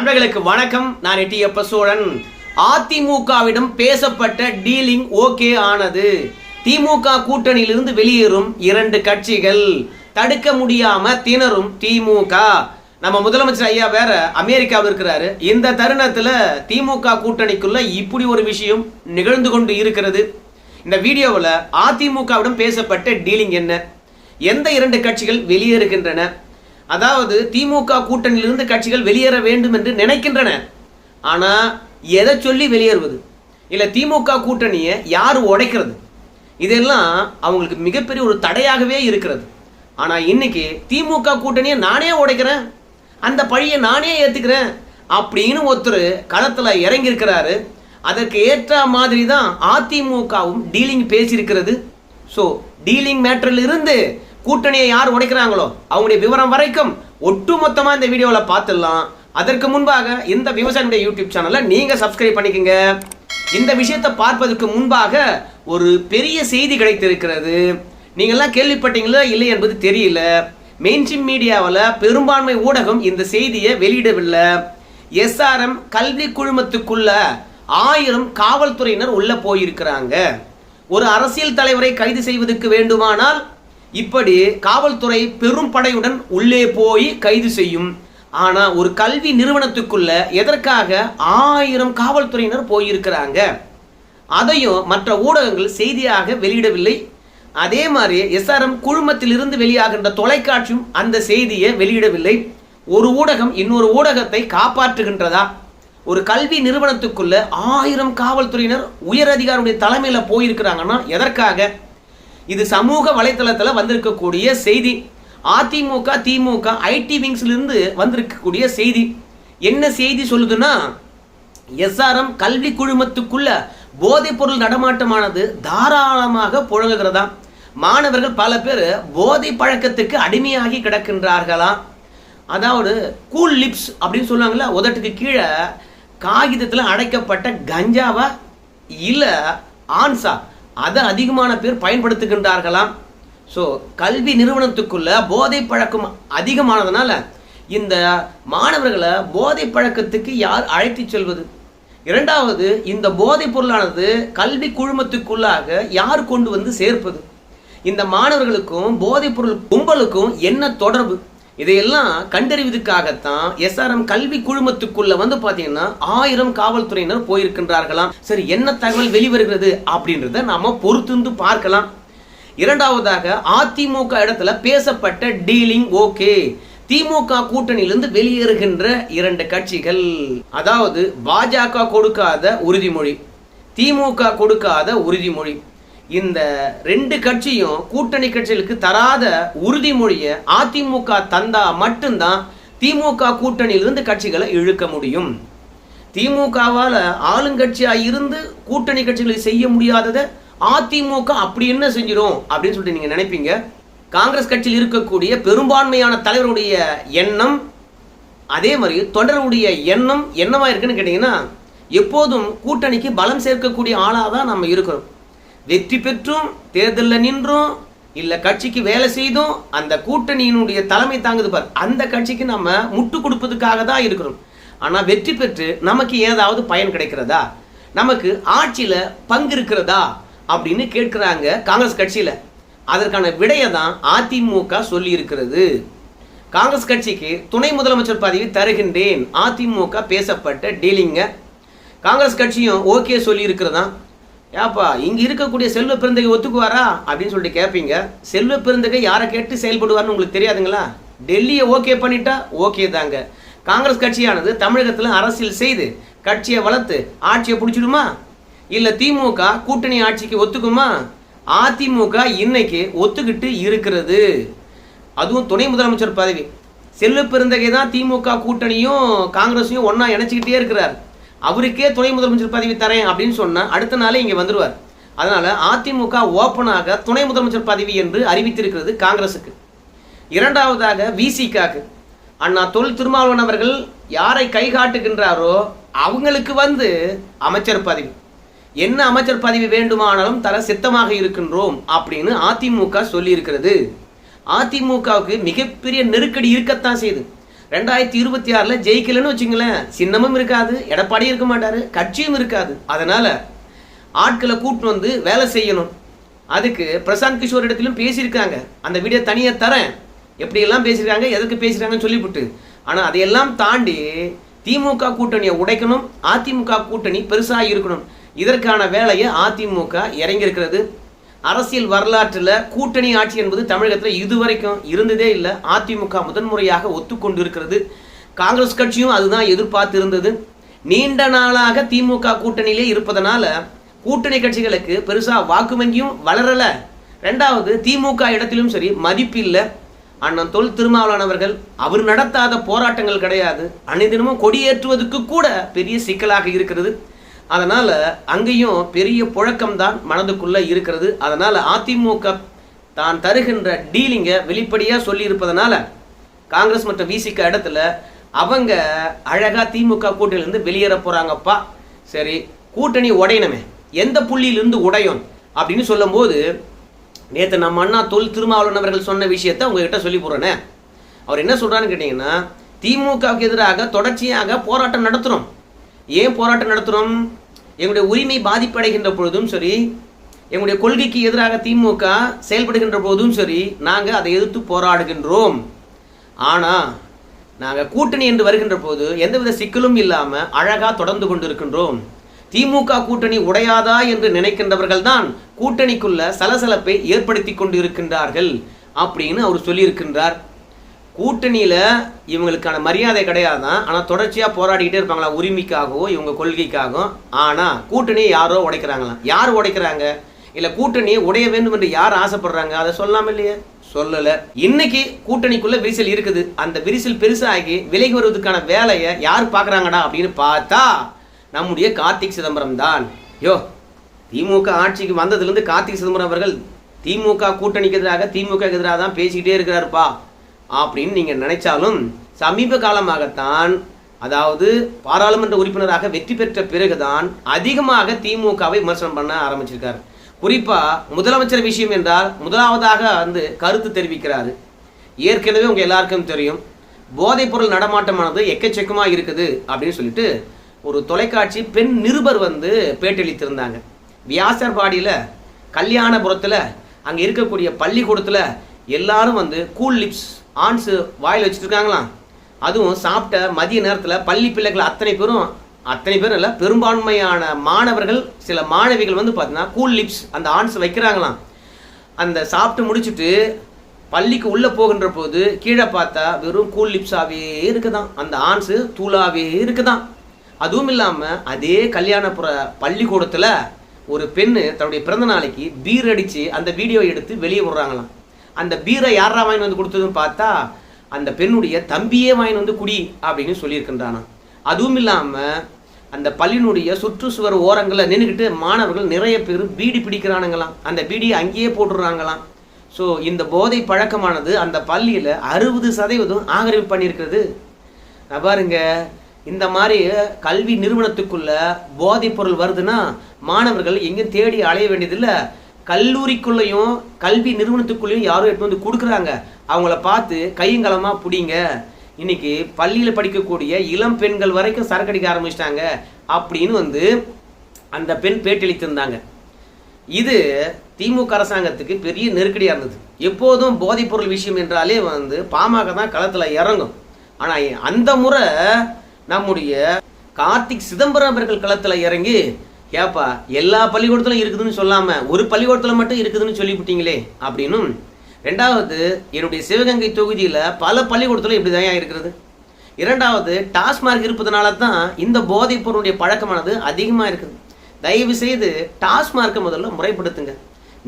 அன்பர்களுக்கு வணக்கம். நான் எட்டியப்ப சோழன் அதிமுகவிடம் பேசப்பட்ட டீலிங் ஓகே ஆனது. திமுக கூட்டணியிலிருந்து வெளியேறும் இரண்டு கட்சிகள். தடுக்க முடியாம திணறும் திமுக. நம்ம முதலமைச்சர் ஐயா வேற அமெரிக்காவில் இருக்கிறாரு. இந்த தருணத்துல திமுக கூட்டணிக்குள்ள இப்படி ஒரு விஷயம் நிகழ்ந்து கொண்டு இருக்கிறது. இந்த வீடியோவில் அதிமுகவிடம் பேசப்பட்ட டீலிங் என்ன? எந்த இரண்டு கட்சிகள் வெளியேறுகின்றன? அதாவது திமுக கூட்டணியிலிருந்து கட்சிகள் வெளியேற வேண்டும் என்று நினைக்கின்றன. ஆனால் எதை சொல்லி வெளியேறுவது? இல்லை திமுக கூட்டணியை யார் உடைக்கிறது? இதெல்லாம் அவங்களுக்கு மிகப்பெரிய ஒரு தடையாகவே இருக்கிறது. ஆனால் இன்னைக்கு திமுக கூட்டணியை நானே உடைக்கிறேன். அந்த பழியை நானே ஏற்றுக்கிறேன் அப்படின்னு ஒருத்தர் களத்தில் இறங்கியிருக்கிறாரு. அதற்கு ஏற்ற மாதிரி தான் அதிமுகவும் டீலிங் பேசியிருக்கிறது. ஸோ டீலிங் மேட்டரில் இருந்து கூட்டணியை யார் உடைக்கிறாங்களோ அவங்களுடைய விவரம் வரைக்கும் ஒட்டுமொத்தமாக இந்த வீடியோவில் பார்த்துடலாம். அதற்கு முன்பாக இந்த விவசாயினுடைய யூடியூப் சேனலை நீங்கள் சப்ஸ்கிரைப் பண்ணிக்கங்க. இந்த விஷயத்தை பார்ப்பதற்கு முன்பாக ஒரு பெரிய செய்தி கிடைத்திருக்கிறது. நீங்கள்லாம் கேள்விப்பட்டீங்களா இல்லை என்பது தெரியல. மெயின்ஸ்ட்ரீம் மீடியாவில் பெரும்பான்மை ஊடகம் இந்த செய்தியை வெளியிடவில்லை. எஸ்ஆர்எம் கல்வி குழுமத்துக்குள்ள ஆயிரம் காவல்துறையினர் உள்ள போயிருக்கிறாங்க. ஒரு அரசியல் தலைவரை கைது செய்வதற்கு வேண்டுமானால் இப்படி காவல்துறை பெரும் படையுடன் உள்ளே போய் கைது செய்யும். ஆனால் ஒரு கல்வி நிறுவனத்துக்குள்ள எதற்காக ஆயிரம் காவல்துறையினர் போயிருக்கிறாங்க? அதையும் மற்ற ஊடகங்கள் செய்தியாக வெளியிடவில்லை. அதே மாதிரி எஸ்ஆர்எம் குழுமத்திலிருந்து வெளியாகின்ற தொலைக்காட்சியும் அந்த செய்தியை வெளியிடவில்லை. ஒரு ஊடகம் இன்னொரு ஊடகத்தை காப்பாற்றுகின்றதா? ஒரு கல்வி நிறுவனத்துக்குள்ள ஆயிரம் காவல்துறையினர் உயர் அதிகாரியுடைய தலைமையில் போயிருக்கிறாங்கன்னா எதற்காக? இது சமூக வலைத்தளத்தில் வந்திருக்கக்கூடிய செய்தி. அதிமுக திமுக ஐடி விங்ஸ்லேருந்து வந்திருக்கக்கூடிய செய்தி. என்ன செய்தி சொல்லுதுன்னா எஸ்ஆர்எம் கல்வி குழுமத்துக்குள்ள போதைப் பொருள் நடமாட்டமானது தாராளமாக புழங்குகிறதா? மாணவர்கள் பல பேர் போதை பழக்கத்துக்கு அடிமையாகி கிடக்கின்றார்களாம் அதாவது கூல் லிப்ஸ் அப்படின்னு சொல்லுவாங்களா உதட்டுக்கு கீழே காகிதத்தில் அடைக்கப்பட்ட கஞ்சாவா? இல்லை ஆன்சா? அதை அதிகமான பேர் பயன்படுத்துகின்றார்களாம். ஸோ கல்வி நிறுவனத்துக்குள்ள போதை பழக்கம் அதிகமானதுனால இந்த மாணவர்களை போதை பழக்கத்துக்கு யார் அழைத்து செல்வது? இரண்டாவது இந்த போதைப் பொருளானது கல்வி குழுமத்துக்குள்ளாக யார் கொண்டு வந்து சேர்ப்பது? இந்த மாணவர்களுக்கும் போதைப் பொருள் கும்பலுக்கும் என்ன தொடர்பு? இதையெல்லாம் கண்டறிவதற்காகத்தான் எஸ்ஆர்எம் கல்வி குழுமத்துக்குள்ள வந்து பாத்தீங்கன்னா ஆயிரம் காவல்துறையினர் போயிருக்கின்றார்களாம். சரி என்ன தகவல் வெளிவருகிறது அப்படின்றத நாம பொறுத்திருந்து பார்க்கலாம். இரண்டாவதாக அதிமுக இடத்துல பேசப்பட்ட டீலிங் ஓகே. திமுக கூட்டணியிலிருந்து வெளியேறுகின்ற இரண்டு கட்சிகள். அதாவது பாஜக கொடுக்காத உறுதிமொழி திமுக கொடுக்காத உறுதிமொழி. இந்த ரெண்டு கட்சியும் கூட்டணி கட்சிகளுக்கு தராத உறுதிமொழியை அதிமுக தந்தா மட்டும்தான் திமுக கூட்டணியிலிருந்து கட்சிகளை இழுக்க முடியும். திமுகவால் ஆளுங்கட்சியாக இருந்து கூட்டணி கட்சிகளை செய்ய முடியாததை அதிமுக அப்படி என்ன செஞ்சிடும் அப்படின்னு சொல்லிட்டு நீங்க நினைப்பீங்க? காங்கிரஸ் கட்சியில் இருக்கக்கூடிய பெரும்பான்மையான தலைவருடைய எண்ணம் அதே மாதிரி தொடருடைய எண்ணம் என்னவா இருக்குன்னு கேட்டிங்கன்னா எப்போதும் கூட்டணிக்கு பலம் சேர்க்கக்கூடிய ஆளாக தான் நம்ம இருக்கிறோம். வெற்றி பெற்றும் தேர்தலில் நின்றும் இல்லை கட்சிக்கு வேலை செய்தும் அந்த கூட்டணியினுடைய தலைமை தாங்குது பார். அந்த கட்சிக்கு நம்ம முட்டு கொடுப்பதுக்காக தான் இருக்கிறோம். ஆனால் வெற்றி பெற்று நமக்கு ஏதாவது பயன் கிடைக்கிறதா? நமக்கு ஆட்சியில் பங்கு இருக்கிறதா? அப்படின்னு கேட்குறாங்க காங்கிரஸ் கட்சியில். அதற்கான விடையை தான் அதிமுக சொல்லி இருக்கிறது காங்கிரஸ் கட்சிக்கு துணை முதலமைச்சர் பதவி தருகின்றேன். அதிமுக பேசப்பட்ட டீலிங்க. காங்கிரஸ் கட்சியும் ஓகே சொல்லி இருக்கிறதா ஏப்பா இங்கே இருக்கக்கூடிய செல்வ பிறந்தகை ஒத்துக்குவாரா? அப்படின்னு சொல்லிட்டு கேட்பீங்க செல்வ பிறந்தகை யாரை கேட்டு செயல்படுவார்னு உங்களுக்கு தெரியாதுங்களா? டெல்லியை ஓகே பண்ணிட்டா ஓகே தாங்க. காங்கிரஸ் கட்சியானது தமிழகத்தில் அரசியல் செய்து கட்சியை வளர்த்து ஆட்சியை பிடிச்சிடுமா? இல்லை திமுக கூட்டணி ஆட்சிக்கு ஒத்துக்குமா? அதிமுக இன்னைக்கு ஒத்துக்கிட்டு இருக்கிறது. அதுவும் துணை முதலமைச்சர் பதவி. செல்வ பிறந்தகை தான் திமுக கூட்டணியும் காங்கிரஸையும் ஒன்றா இணைச்சிக்கிட்டே இருக்கிறார். அவருக்கே துணை முதலமைச்சர் பதவி தரேன் அப்படின்னு சொன்னால் அடுத்த நாளே இங்கே வந்துடுவார் அதனால் அதிமுக ஓப்பனாக துணை முதலமைச்சர் பதவி என்று அறிவித்திருக்கிறது காங்கிரஸுக்கு இரண்டாவதாக விசிகாக்கு அண்ணா தொல் திருமாவளவன் அவர்கள் யாரை கை காட்டுகின்றாரோ அவங்களுக்கு வந்து அமைச்சர் பதவி. என்ன அமைச்சர் பதவி வேண்டுமானாலும் தர சித்தமாக இருக்கின்றோம் அப்படின்னு அதிமுக சொல்லியிருக்கிறது. அதிமுகவுக்கு மிகப்பெரிய நெருக்கடி இருக்கத்தான் செய்யுது ரெண்டாயிரத்தி இருபத்தி ஆறில் ஜெயிக்கலன்னு வச்சுங்களேன். சின்னமும் இருக்காது எடப்பாடியும் இருக்க மாட்டாரு கட்சியும் இருக்காது. அதனால ஆட்களை கூட்டின்னு வந்து வேலை செய்யணும். அதுக்கு பிரசாந்த் கிஷோர் இடத்திலும் பேசியிருக்காங்க. அந்த வீடியோ தனியாக தரேன். எப்படியெல்லாம் பேசியிருக்காங்க எதற்கு பேசுகிறாங்கன்னு சொல்லிவிட்டு. ஆனால் அதையெல்லாம் தாண்டி திமுக கூட்டணியை உடைக்கணும். அதிமுக கூட்டணி பெருசாக இருக்கணும். இதற்கான வேலையை அதிமுக இறங்கியிருக்கிறது. அரசியல் வரலாற்றில் கூட்டணி ஆட்சி என்பது தமிழகத்தில் இதுவரைக்கும் இருந்ததே இல்லை. அதிமுக முதன்முறையாக ஒத்துக்கொண்டு இருக்கிறது காங்கிரஸ் கட்சியும் அதுதான் எதிர்பார்த்து இருந்தது நீண்ட நாளாக திமுக கூட்டணியிலே இருப்பதனால கூட்டணி கட்சிகளுக்கு பெருசாக வாக்கு வங்கியும் ரெண்டாவது திமுக இடத்திலும் சரி மதிப்பு இல்லை அண்ணன் தொல் திருமாவளவர்கள் அவர் நடத்தாத போராட்டங்கள் கிடையாது. அனைதினமும் கொடியேற்றுவதற்கு கூட பெரிய சிக்கலாக இருக்கிறது. அதனால் அங்கேயும் பெரிய புழக்கம்தான் மனதுக்குள்ளே இருக்கிறது. அதனால் அதிமுக தான் தருகின்ற டீலிங்கை வெளிப்படையாக சொல்லியிருப்பதனால காங்கிரஸ் மற்றும் விசிக இடத்துல அவங்க அழகாக திமுக கூட்டணியிலேருந்து வெளியேற போகிறாங்கப்பா சரி கூட்டணி உடையணுமே. எந்த புள்ளியிலிருந்து உடையும் அப்படின்னு சொல்லும்போது நேற்று நம்ம அண்ணா தொல் திருமாவளவன் அவர்கள் சொன்ன விஷயத்தை உங்ககிட்ட சொல்லி போடுறேனே அவர் என்ன சொல்கிறான்னு கேட்டிங்கன்னா திமுகவுக்கு எதிராக தொடர்ச்சியாக போராட்டம் நடத்துகிறோம் ஏன் போராட்டம் நடத்துகிறோம் எங்களுடைய உரிமை பாதிப்படைகின்ற பொழுதும் சரி எங்களுடைய கொள்கைக்கு எதிராக திமுக செயல்படுகின்ற போதும் சரி நாங்கள் அதை எதிர்த்து போராடுகின்றோம். ஆனால் நாங்கள் கூட்டணி என்று வருகின்ற போது எந்தவித சிக்கலும் இல்லாமல் அழகாக தொடர்ந்து கொண்டிருக்கின்றோம். திமுக கூட்டணி உடையாதா என்று நினைக்கின்றவர்கள் தான் கூட்டணிக்குள்ள சலசலப்பை ஏற்படுத்தி கொண்டு இருக்கின்றார்கள் அப்படின்னு அவர் சொல்லியிருக்கின்றார். கூட்டணியில் இவங்களுக்கான மரியாதை கிடையாது தான் ஆனால் தொடர்ச்சியாக போராடிக்கிட்டே இருப்பாங்களா? உரிமைக்காகவும் இவங்க கொள்கைக்காகவும் ஆனால் கூட்டணியை யாரோ உடைக்கிறாங்களாம் யார் உடைக்கிறாங்க? இல்லை கூட்டணியை உடைய வேண்டும் என்று யார் ஆசைப்படுறாங்க? அதை சொல்லாம இல்லையே? சொல்லலை. இன்னைக்கு கூட்டணிக்குள்ள விரிசல் இருக்குது. அந்த விரிசல் பெருசாகி விலகி வருவதற்கான வேலையை யார் பார்க்குறாங்கடா அப்படின்னு பார்த்தா நம்முடைய கார்த்திக் சிதம்பரம் தான். யோ திமுக ஆட்சிக்கு வந்ததுலேருந்து கார்த்திக் சிதம்பரம் அவர்கள் திமுக கூட்டணிக்கு எதிராக திமுக எதிராக தான் பேசிக்கிட்டே இருக்கிறாருப்பா. அப்படின்னு நீங்கள் நினைச்சாலும் சமீப காலமாகத்தான் அதாவது பாராளுமன்ற உறுப்பினராக வெற்றி பெற்ற பிறகுதான் அதிகமாக திமுகவை விமர்சனம் பண்ண ஆரம்பிச்சிருக்காரு. குறிப்பாக முதலமைச்சர் விஷயம் என்றால் முதலாவதாக வந்து கருத்து தெரிவிக்கிறார். ஏற்கனவே உங்கள் எல்லாருக்கும் தெரியும் போதைப்பொருள் நடமாட்டமானது எக்கச்சக்கமாக இருக்குது அப்படின்னு சொல்லிட்டு ஒரு தொலைக்காட்சி பெண் நிருபர் வந்து பேட்டியளித்திருந்தாங்க வியாசர்பாடியில் கல்யாணபுரத்தில் அங்கே இருக்கக்கூடிய பள்ளிக்கூடத்தில் எல்லாரும் வந்து கூல் லிப்ஸ் ஆன்ஸு வாயில் வச்சுட்டு இருக்காங்களாம் அதுவும் சாப்பிட்ட மதிய நேரத்தில் பள்ளி பிள்ளைகள் அத்தனை பேரும் அத்தனை பேரும் இல்லை பெரும்பான்மையான மாணவர்கள் சில மாணவிகள் வந்து பார்த்தீங்கன்னா கூல் லிப்ஸ் அந்த ஆன்ஸ் வைக்கிறாங்களாம் அந்த சாப்பிட்டு முடிச்சுட்டு பள்ளிக்கு உள்ளே போகின்ற போது கீழே பார்த்தா வெறும் கூல் லிப்ஸாகவே இருக்குதான். அந்த ஆன்ஸு தூளாகவே இருக்குதான். அதுவும் இல்லாமல் அதே கல்யாணப்புற பள்ளிக்கூடத்தில் ஒரு பெண்ணு தன்னுடைய பிறந்த நாளைக்கு பீர் அடித்து அந்த வீடியோ எடுத்து வெளியே விடுறாங்களாம். அந்த பீரை யாரா வாங்கி வந்து கொடுத்ததுன்னு பார்த்தா அந்த பெண்ணுடைய தம்பியே வாங்கி வந்து குடி அப்படின்னு சொல்லியிருக்கின்றானா அதுவும் இல்லாமல் அந்த பள்ளியினுடைய சுற்றுச்சுவர் ஓரங்களில் நின்றுக்கிட்டு மாணவர்கள் நிறைய பேர் பீடி பிடிக்கிறானுங்களாம். அந்த பீடியை அங்கேயே போட்டுடுறாங்களாம் ஸோ இந்த போதை பழக்கமானது அந்த பள்ளியில் அறுபது சதவீதம் ஆக்கிரமிப்பு பண்ணியிருக்கிறது. நான் பாருங்க இந்த மாதிரி கல்வி நிறுவனத்துக்குள்ள போதைப் பொருள் வருதுன்னா மாணவர்கள் எங்கேயும் தேடி அலைய வேண்டியதில்லை. கல்லூரிக்குள்ளேயும் கல்வி நிறுவனத்துக்குள்ளேயும் யாரும் எடுத்து வந்து கொடுக்குறாங்க. அவங்கள பார்த்து கையங்கலமாக பிடிங்க. இன்னைக்கு பள்ளியில் படிக்கக்கூடிய இளம் பெண்கள் வரைக்கும் சரக்கு அடிக்க ஆரம்பிச்சிட்டாங்க. அப்படின்னு வந்து அந்த பெண் பேட்டியளித்திருந்தாங்க இது திமுக அரசாங்கத்துக்கு பெரிய நெருக்கடியாக இருந்தது. எப்போதும் போதைப்பொருள் விஷயம் என்றாலே வந்து பாமக தான் களத்தில் இறங்கும். ஆனால் அந்த முறை நம்முடைய கார்த்திக் சிதம்பரம் அவர்கள் களத்தில் இறங்கி ஏப்பா எல்லா பள்ளிக்கூடத்திலும் இருக்குதுன்னு சொல்லாமல் ஒரு பள்ளிக்கூடத்தில் மட்டும் இருக்குதுன்னு சொல்லிவிட்டீங்களே அப்படின்னும். ரெண்டாவது என்னுடைய சிவகங்கை தொகுதியில் பல பள்ளிக்கூடத்தில் இப்படி தான் இருக்கிறது. இரண்டாவது டாஸ்மார்க் இருப்பதனால தான் இந்த போதைப் பொருளுடைய பழக்கமானது அதிகமாக இருக்குது. தயவு செய்து டாஸ்மார்க்கை முதல்ல முறைப்படுத்துங்க.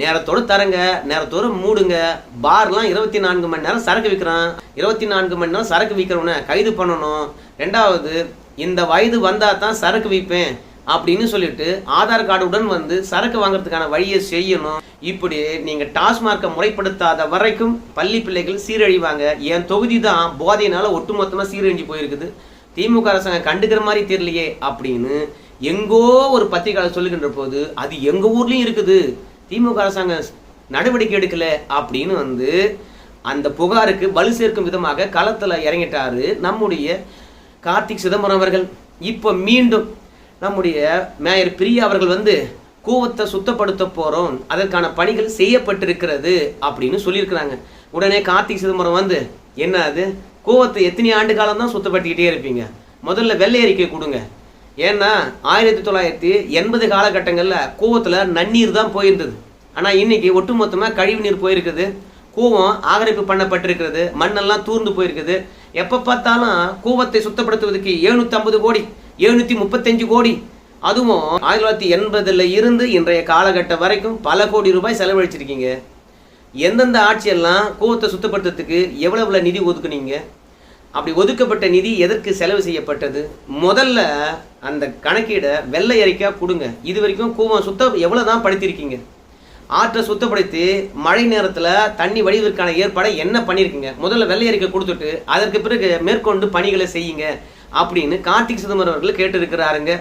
நேரத்தோடு தரங்க நேரத்தோடு மூடுங்க. பார்லாம் இருபத்தி நான்கு மணி நேரம் சரக்கு விற்கிறான் இருபத்தி நான்கு மணி நேரம் சரக்கு விற்கிறவனை கைது பண்ணணும். ரெண்டாவது இந்த வயது வந்தால் தான் சரக்கு விற்பேன் அப்படின்னு சொல்லிட்டு ஆதார் கார்டுடன் வந்து சரக்கு வாங்குறதுக்கான வழியை செய்யணும். இப்படி நீங்கள் டாஸ்மார்க்கை முறைப்படுத்தாத வரைக்கும் பள்ளி பிள்ளைகள் சீரழிவாங்க. என் தொகுதி தான் போதையினால ஒட்டுமொத்தமாக சீரழிஞ்சு போயிருக்குது. திமுக அரசாங்கம் கண்டுக்கிற மாதிரி தெரியலையே அப்படின்னு எங்கோ ஒரு பத்திரிகையாளர் சொல்லுகின்ற போது அது எங்கள் ஊர்லேயும் இருக்குது. திமுக அரசாங்கம் நடவடிக்கை எடுக்கல அப்படின்னு வந்து அந்த புகாருக்கு வலு சேர்க்கும் விதமாக களத்தில் இறங்கிட்டாரு நம்முடைய கார்த்திக் சிதம்பரம் அவர்கள். இப்போ மீண்டும் நம்முடைய மேயர் பிரியா அவர்கள் வந்து கூவத்தை சுத்தப்படுத்த போகிறோம் அதற்கான பணிகள் செய்யப்பட்டிருக்கிறது அப்படின்னு சொல்லியிருக்கிறாங்க. உடனே கார்த்திக் சிதம்பரம் வந்து என்ன அது? கூவத்தை எத்தனை ஆண்டு காலம் தான் சுத்தப்படுத்திக்கிட்டே இருப்பீங்க? முதல்ல வெள்ளை அறிக்கை கொடுங்க. ஏன்னா ஆயிரத்தி தொள்ளாயிரத்தி எண்பது காலகட்டங்களில் கூவத்தில் நன்னீர் தான் போயிருந்தது. ஆனால் இன்னைக்கு ஒட்டுமொத்தமாக கழிவு நீர் போயிருக்குது. கூவம் ஆகரிப்பு பண்ணப்பட்டிருக்கிறது. மண்ணெல்லாம் தூர்ந்து போயிருக்குது. எப்போ பார்த்தாலும் கூவத்தை சுத்தப்படுத்துவதற்கு எழுநூற்றம்பது கோடி எழுநூற்றி முப்பத்தஞ்சு கோடி. அதுவும் ஆயிரத்தி தொள்ளாயிரத்தி எண்பதுல இருந்து இன்றைய காலகட்டம் வரைக்கும் பல கோடி ரூபாய் செலவழிச்சிருக்கீங்க. எந்தெந்த ஆட்சியெல்லாம் கூவத்தை சுத்தப்படுத்துறதுக்கு எவ்வளவு நிதி ஒதுக்குனீங்க? அப்படி ஒதுக்கப்பட்ட நிதி எதற்கு செலவு செய்யப்பட்டது? முதல்ல அந்த கணக்கீடை வெள்ளை அறிக்கையா கொடுங்க. இது வரைக்கும் கூவம் சுத்தம் எவ்வளோ தான் படுத்திருக்கீங்க? ஆற்றை சுத்தப்படுத்தி மழை நேரத்தில் தண்ணி வடிவதற்கான ஏற்பாடை என்ன பண்ணியிருக்கீங்க முதல்ல வெள்ளை அறிக்கை கொடுத்துட்டு அதற்கு பிறகு மேற்கொண்டு பணிகளை செய்யுங்க. அப்படின்னு கார்த்திக் சிதம்பரம் அவர்கள் கேட்டிருக்கிறாருங்க.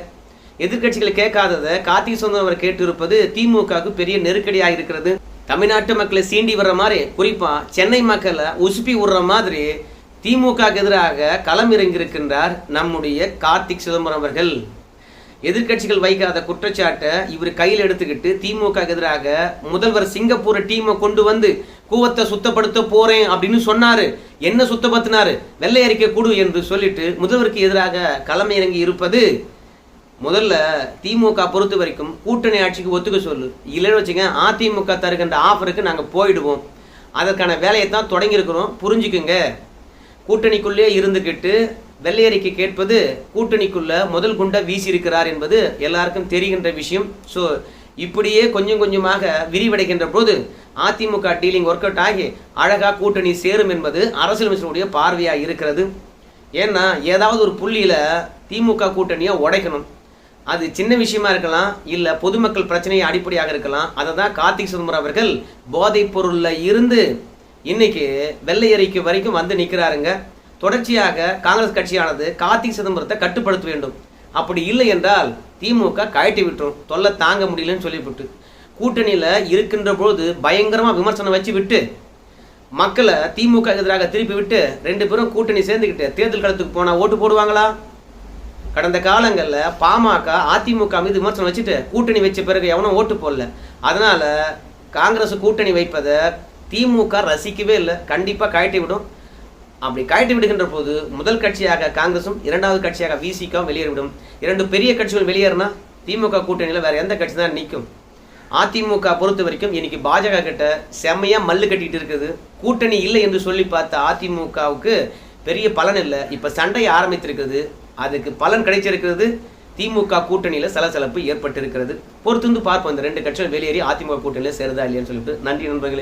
எதிர்கட்சிகளை கேட்காததை கார்த்திக் சிதம்பரம் அவர் கேட்டிருப்பது திமுகவுக்கு பெரிய நெருக்கடியாக இருக்கிறது தமிழ்நாட்டு மக்களை சீண்டி வர்ற மாதிரி குறிப்பா சென்னை மக்களை உசுப்பி விடுற மாதிரி திமுக எதிராக களம் இறங்கியிருக்கின்றார் நம்முடைய கார்த்திக் சிதம்பரம் அவர்கள். எதிர்க்கட்சிகள் வைக்காத குற்றச்சாட்டை இவர் கையில் எடுத்துக்கிட்டு திமுக எதிராக முதல்வர் சிங்கப்பூரை டீமை கொண்டு வந்து கூவத்தை சுத்தப்படுத்த போறேன் அப்படின்னு சொன்னாரு. என்ன சுத்தப்படுத்தினாரு? வெள்ளை அறிக்கை கூடு என்று சொல்லிட்டு முதல்வருக்கு எதிராக களம் இறங்கி இருப்பது முதல்ல திமுக பொறுத்த வரைக்கும் கூட்டணி ஆட்சிக்கு ஒத்துக்க சொல்லு. இல்லைன்னு வச்சுங்க அதிமுக தருகின்ற ஆஃபருக்கு நாங்கள் போயிடுவோம். அதற்கான வேலையை தான் தொடங்கியிருக்கிறோம். புரிஞ்சுக்குங்க. கூட்டணிக்குள்ளேயே இருந்துக்கிட்டு வெள்ளையறிக்கை கேட்பது கூட்டணிக்குள்ள முதல் குண்டை வீசியிருக்கிறார் என்பது எல்லாருக்கும் தெரிகின்ற விஷயம். ஸோ இப்படியே கொஞ்சம் கொஞ்சமாக விரிவடைகின்ற போது அதிமுக டீலிங் ஒர்க் அவுட் ஆகி அழகாக கூட்டணி சேரும் என்பது அரசியலமைச்சருடைய பார்வையாக இருக்கிறது. ஏன்னா ஏதாவது ஒரு புள்ளியில் திமுக கூட்டணியை உடைக்கணும். அது சின்ன விஷயமா இருக்கலாம் இல்லை பொதுமக்கள் பிரச்சனையை அடிப்படையாக இருக்கலாம். அதை தான் கார்த்திக் சிதம்பரம் அவர்கள் போதைப் பொருளில் இருந்து இன்னைக்கு வெள்ளை அறிக்கை வரைக்கும் வந்து நிற்கிறாருங்க தொடர்ச்சியாக காங்கிரஸ் கட்சியானது கார்த்திக் சிதம்பரத்தை கட்டுப்படுத்த வேண்டும். அப்படி இல்லை என்றால் திமுக கழட்டி விட்டுரும். தொல்லை தாங்க முடியலன்னு சொல்லிவிட்டு. கூட்டணியில் இருக்கின்ற பொழுது பயங்கரமாக விமர்சனம் வச்சு விட்டு மக்களை திமுக எதிராக திருப்பி விட்டு ரெண்டு பேரும் கூட்டணி சேர்ந்துக்கிட்டு தேர்தல் களத்துக்கு போனால் ஓட்டு போடுவாங்களா? கடந்த காலங்களில் பாமக அதிமுக மீது விமர்சனம் வச்சுட்டு கூட்டணி வச்ச பிறகு எவனும் ஓட்டு போடல. அதனால காங்கிரஸ் கூட்டணி வைப்பதை திமுக ரசிக்கவே இல்லை. கண்டிப்பாக கழட்டி விடும். அப்படி கழட்டி விடுகின்ற போது முதல் கட்சியாக காங்கிரசும் இரண்டாவது கட்சியாக விசிகாவும் வெளியேறிவிடும். இரண்டு பெரிய கட்சிகள் வெளியேறினா திமுக கூட்டணியில் வேற எந்த கட்சி தான் நிற்கும் அதிமுக பொறுத்த வரைக்கும் இன்னைக்கு பாஜக கிட்ட செம்மையாக மல்லு கட்டிக்கிட்டு இருக்குது. கூட்டணி இல்லை என்று சொல்லி பார்த்த அதிமுகவுக்கு பெரிய பலன் இல்லை. இப்போ சண்டை ஆரம்பித்திருக்குது அதுக்கு பலன் கிடைச்சிருக்கிறது. திமுக கூட்டணியில் சலசலப்பு ஏற்பட்டிருக்கிறது. பொறுத்து வந்து பார்ப்போம். இந்த ரெண்டு கட்சிகள் வெளியேறி அதிமுக கூட்டணியில் சேருதா இல்லையான்னு சொல்லிட்டு. நன்றி நண்பர்களே.